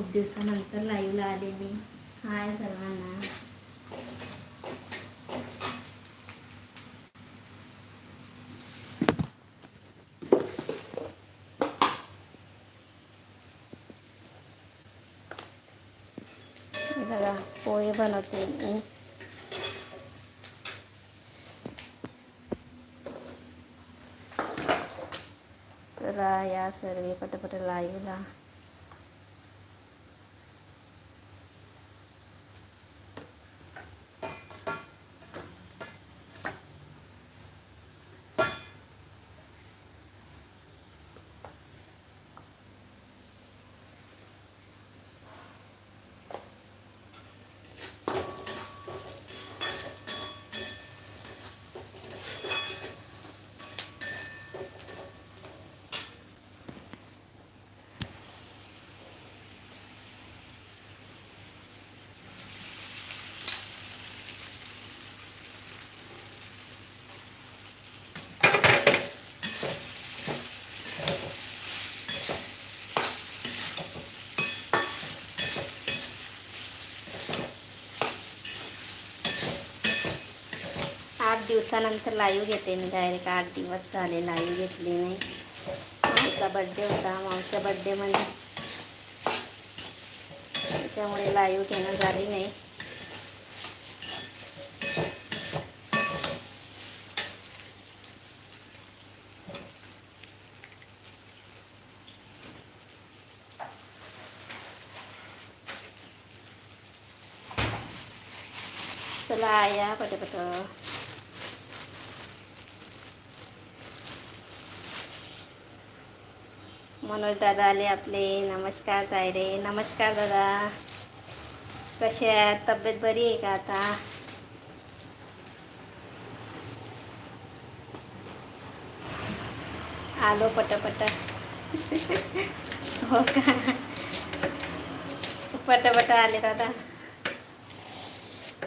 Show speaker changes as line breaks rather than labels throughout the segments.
खूप दिवसानंतर लाईव्हला आले मी. हाय सर्वांना. बघा पोहे बनवते मी. चला या सर्व पटपट लाईव्हला आठ दिवसानंतर लाईव्ह घेते मी डायरेक्ट. आठ दिवस झाले लाईव्ह घेतली नाही. मावचा बड्डे होता. मावचा बड्डे म्हणजे त्याच्यामुळे लाईव्ह घेणं झाली नाही. चला या पटपट. मनोज दादा आले आपले. नमस्कार तायडे नमस्कार दादा. कसे आहेत? तब्येत बरी आहे का आता? आलो पटापट. हो का? पटपट आले दादा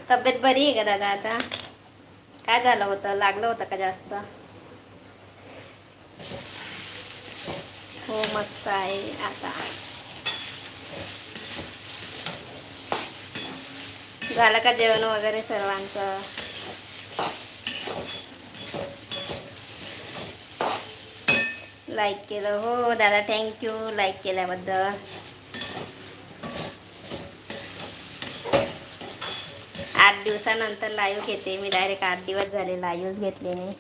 तब्येत बरी आहे का दादा आता? काय झालं होतं? लागलं होतं का जास्त? हो मस्त आहे आता झालं का जेवण वगैरे सर्वांचं लाईक केलं हो दादा थँक्यू लाईक केल्याबद्दल आठ दिवसानंतर लाईव्ह घेते मी. डायरेक्ट आठ दिवस झाले लाईव्ह घेतले नाही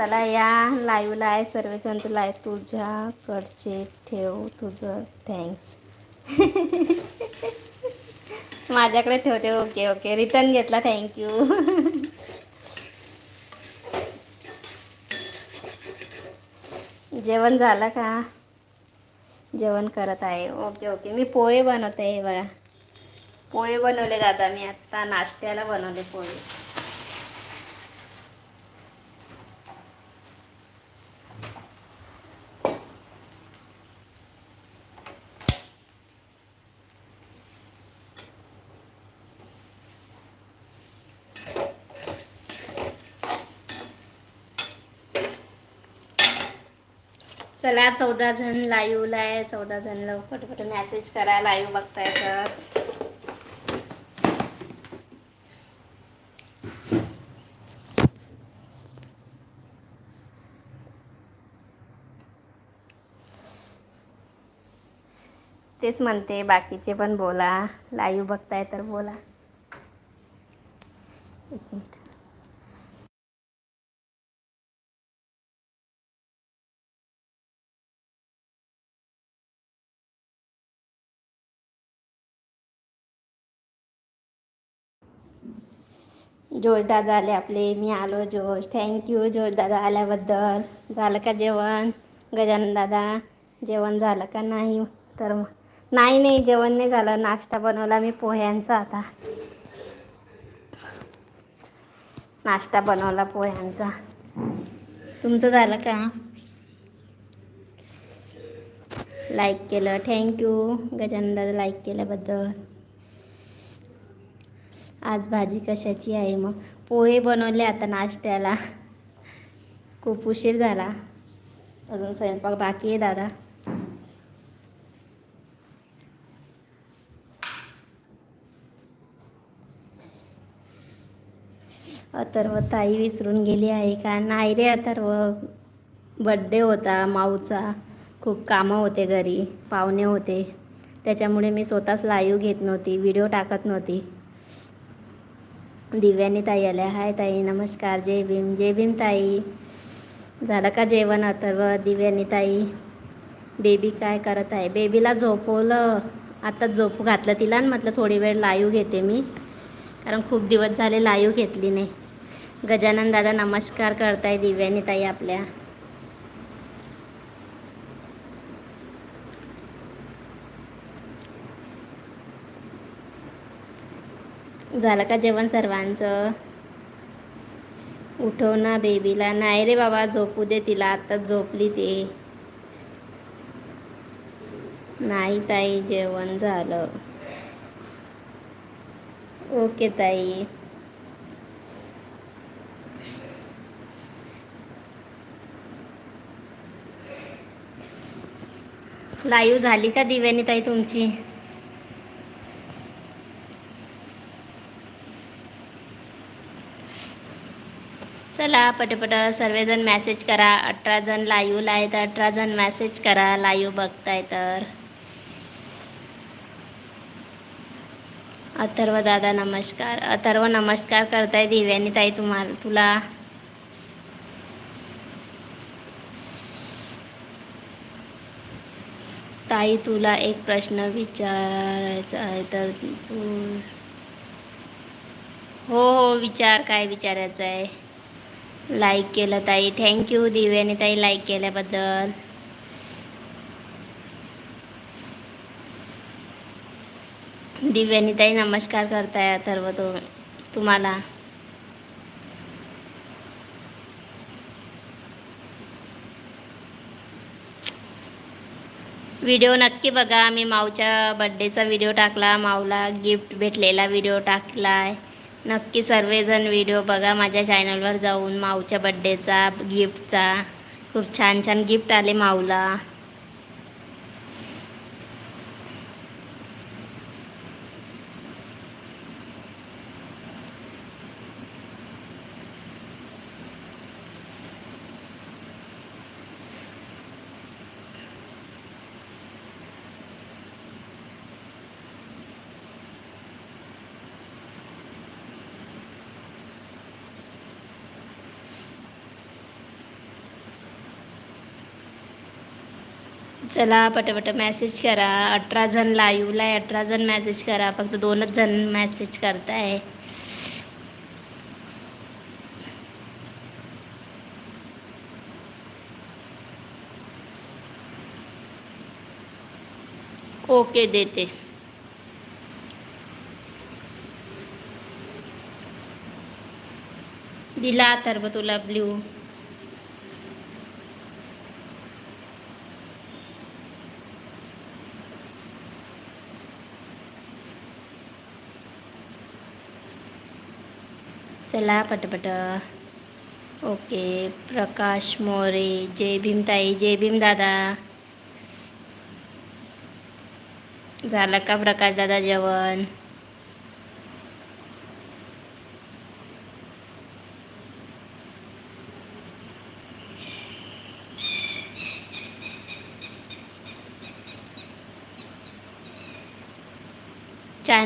चला या. लाईव्हला आहे सर्वजण. तुला आहे तुझ्याकडचे ठेव तुझं. थँक्स माझ्याकडे ठेवते ओके ओके रिटर्न घेतला. थँक्यू जेवण झालं का? जेवण करत आहे. ओके ओके मी पोहे बनवते. हे बघा. पोहे बनवले दादा. मी आत्ता नाश्त्याला बनवले पोहे. चला चौदा जण लाईव्हला आहे. चौदा जण लवकर पटपट मेसेज करा लाईव्ह बघताय तर. तेच म्हणते बाकीचे पण बोला. लाईव्ह बघताय तर बोला. जोश दादा आले आपले मी आलो जोश. थँक्यू जोश दादा आल्याबद्दल. झालं का जेवण? गजानन दादा जेवण झालं का नाही? तर मग नाही नाही जेवण नाही झालं. नाश्ता बनवला मी पोह्यांचा आता. नाश्ता बनवला पोह्यांचा. तुमचं झालं का? लाईक केलं. थँक्यू गजानन दादा लाईक केल्याबद्दल. आज भाजी कशाची आहे मग? पोहे बनवले आता नाश्त्याला. खूप उशीर झाला. अजून स्वयंपाक बाकी आहे दादा. अथर्व ताई विसरून गेली आहे का? नाही रे अथर्व. बड्डे होता माऊचा. खूप कामं होते घरी. पाहुणे होते. त्याच्यामुळे मी स्वतःच लाईव्ह घेत नव्हती व्हिडिओ टाकत नव्हती. दिव्यानी ताई आल्या. हाय ताई नमस्कार. जय भीम जय भीम ताई. झालं का जेवण? अथर्व दिव्यानी ताई. बेबी काय करत आहे? बेबीला झोपवलं. आता झोप घातलं तिला आणि म्हटलं थोडी वेळ लाईव्ह घेते मी. कारण खूप दिवस झाले लाईव्ह घेतली नाही. गजानन दादा नमस्कार करताय दिव्यानी ताई आपल्या. झालं का जेवण सर्वांचं? उठव ना बेबीला. नाही रे बाबा झोपू दे तिला. आत्ताच झोपली ते. नाही ताई जेवण झालं. ओके ताई. लाईव्ह झाली का दिव्यानी ताई तुमची? चला पटपट सर्वजण मॅसेज करा. अठरा जण लाईव्हला आहे तर अठरा जण मॅसेज करा. लाईव्ह बघताय तर. अथर्व दादा नमस्कार. अथर्व नमस्कार करताय दिव्यानी ताई तुम्हाला तुला. ताई तुला एक प्रश्न विचारायचा आहे तर तू हो हो विचार काय विचारायचं आहे लाईक केलं ताई. थँक्यू दिव्याने ताई लाईक केल्याबद्दल. दिव्यानी ताई नमस्कार करताय अथर्व तो तुम्हाला. व्हिडिओ नक्की बघा. मी माऊच्या बड्डेचा व्हिडिओ टाकला. माऊला गिफ्ट भेटलेला व्हिडिओ टाकला आहे नक्की सर्वजण व्हिडिओ बघा. माझ्या चॅनलवर जाऊन माऊच्या बड्डेचा गिफ्टचा खूप छान छान गिफ्ट आले माऊला. चला पटापट मॅसेज करा. अठरा जण लाईव्हला आहे अठरा जण मॅसेज करा. फक्त दोनच जण मॅसेज करताय. ओके देते. दिला तर तुला ब्ल्यू चला पटपट. ओके प्रकाश मोरे जय भीम ताई जय भीम दादा झालं का प्रकाश दादा जेवण?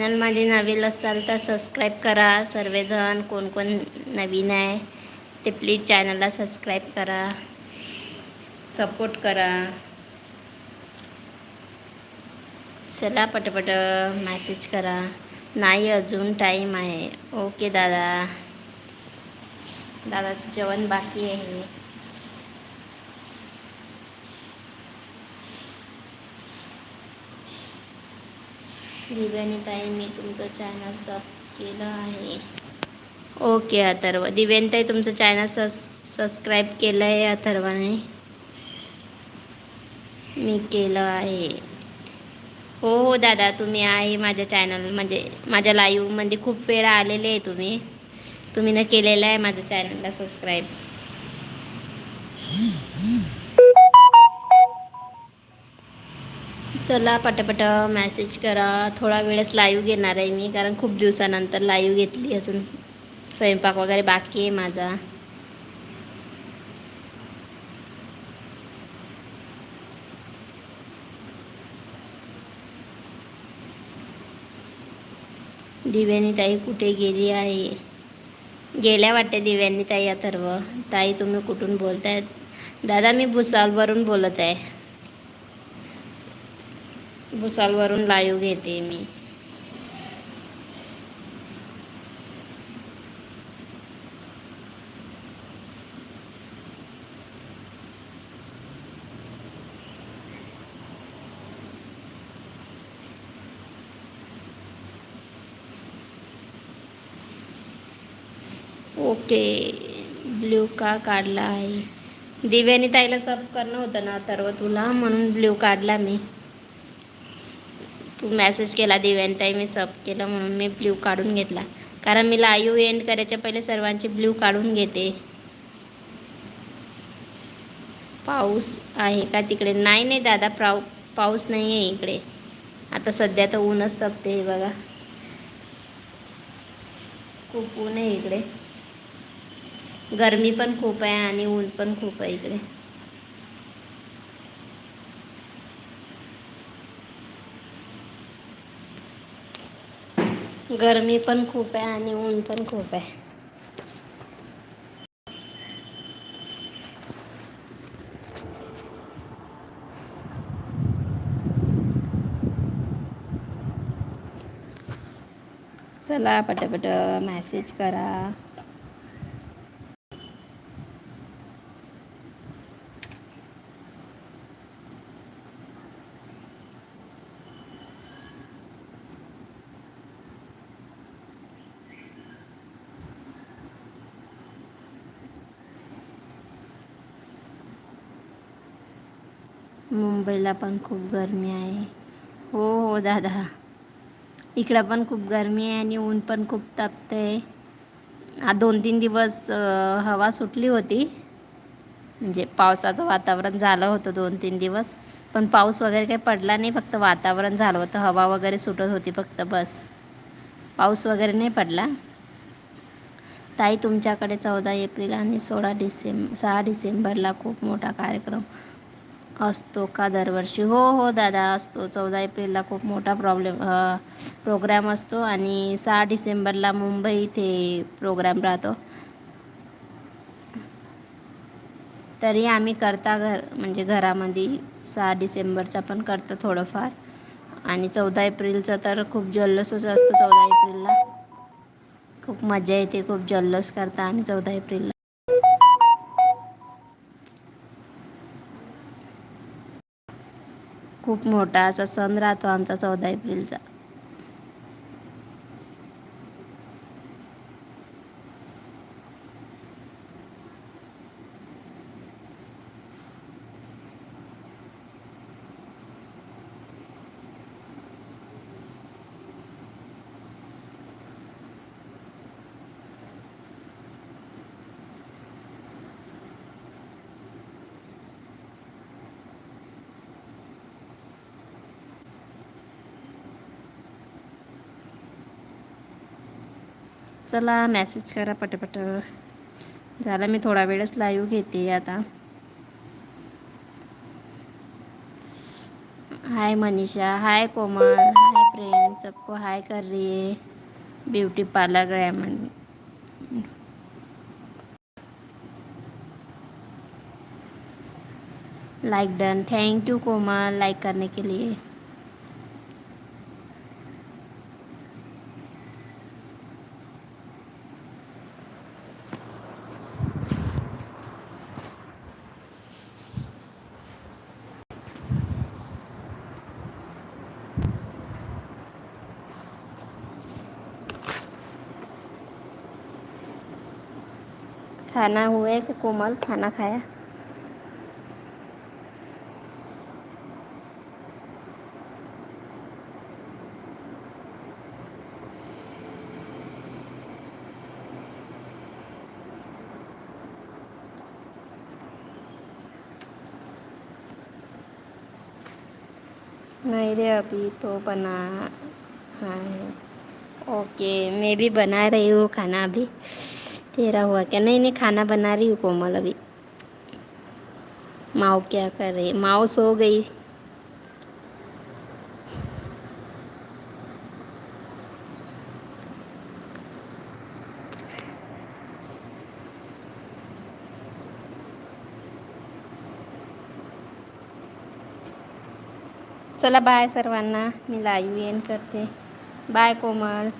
चॅनलमध्ये नवीन असाल तर सबस्क्राईब करा. सर्वजण कोण कोण नवीन आहे ते प्लीज चॅनलला सबस्क्राईब करा. सपोर्ट करा. चला पटपट मॅसेज करा. नाही अजून टाईम आहे. ओके दादा. दादाचं जेवण बाकी आहे. दिव्यानी ताई मी तुमचं चॅनल सब केलं आहे. ओके अथर्व. दिव्यानीताई तुमचं चॅनल सस सबस्क्राईब केलं आहे अथर्वाने. मी केलं आहे. हो हो दादा तुम्ही आहे माझ्या चॅनल म्हणजे माझ्या लाईव्हमध्ये खूप वेळा आलेले आहे तुम्ही. तुम्ही न केलेलं आहे माझ्या चॅनलला सबस्क्राईब चला पटापट मॅसेज करा. थोडा वेळच लाईव्ह घेणार आहे मी कारण खूप दिवसानंतर लाईव्ह घेतली अजून. स्वयंपाक वगैरे बाकी आहे माझा. दिव्यानी ताई कुठे गेली आहे? गेल्या वाटते दिव्यांनी ताई अथर्व ताई तुम्ही कुठून बोलताय दादा मी भुसावळवरून बोलत आहे. भुसालवरून लाईव्ह घेते मी. ओके ब्ल्यू का काढला आहे? दिव्यानी ताईला सब करणं होतं ना तर तुला म्हणून ब्ल्यू काढला मी. तू मेसेज केला दिव्यांताई मी सब केलं म्हणून मी ब्ल्यू काढून घेतला. कारण मी लाईव्ह एंड करायच्या पहिले सर्वांचे ब्ल्यू काढून घेते. पाऊस आहे का तिकडे? नाही नाही दादा पाऊ पाऊस नाही आहे इकडे. आता सध्या तर ऊनच तपते बघा. खूप ऊन आहे इकडे. गरमी पण खूप आहे आणि ऊन पण खूप आहे इकडे. गरमी पण खूप आहे आणि ऊन पण खूप आहे. चला पटापट मॅसेज करा. मुंबईला पण खूप गरमी आहे. हो हो दादा. इकडं पण खूप गरमी आहे आणि ऊन पण खूप तापते हा दोन तीन दिवस हवा सुटली होती. म्हणजे पावसाचं वातावरण झालं होतं दोन तीन दिवस. पण पाऊस वगैरे काही पडला नाही फक्त वातावरण झालं होतं. हवा वगैरे सुटत होती फक्त बस. पाऊस वगैरे नाही पडला. ताई तुमच्याकडे चौदा एप्रिल आणि सोळा डिसेंब सहा डिसेंबरला खूप मोठा कार्यक्रम असतो का दरवर्षी? हो हो दादा असतो. चौदा एप्रिलला खूप मोठा प्रॉब्लेम प्रोग्राम असतो आणि सहा डिसेंबरला मुंबई इथे प्रोग्राम राहतो. तरी आम्ही करता घर म्हणजे घरामध्ये सहा डिसेंबरचा पण करतो थोडंफार. आणि चौदा एप्रिलचा तर खूप जल्लोषच असतो चौदा एप्रिलला. खूप मजा येते खूप जल्लोष करता आम्ही चौदा एप्रिलला. खूप मोठा असा सण राहतो आमचा चौदा एप्रिलचा. चला मॅसेज करा पटपट. झालं मी थोडा वेळच लाईव्ह घेते आता. हाय मनीषा. हाय कोमल. हाय फ्रेंड सबको हाय कर रही है. Beauty parlour ग्रॅमंड like done thank you Komal. Like करने के लिए. खाना हुए कि कोमल खाना खाया? नहीं रे, अभी तो बना हाँ। ओके, मैं भी बना रही हूँ खाना अभी। तेरा हुआ क्या? नहीं नहीं खाना बना रही हूँ कोमल अभी। माओ क्या कर रही माओ सो गई। चला बाय सर्वांना मी लाईव्ह एन करते. बाय कोमल.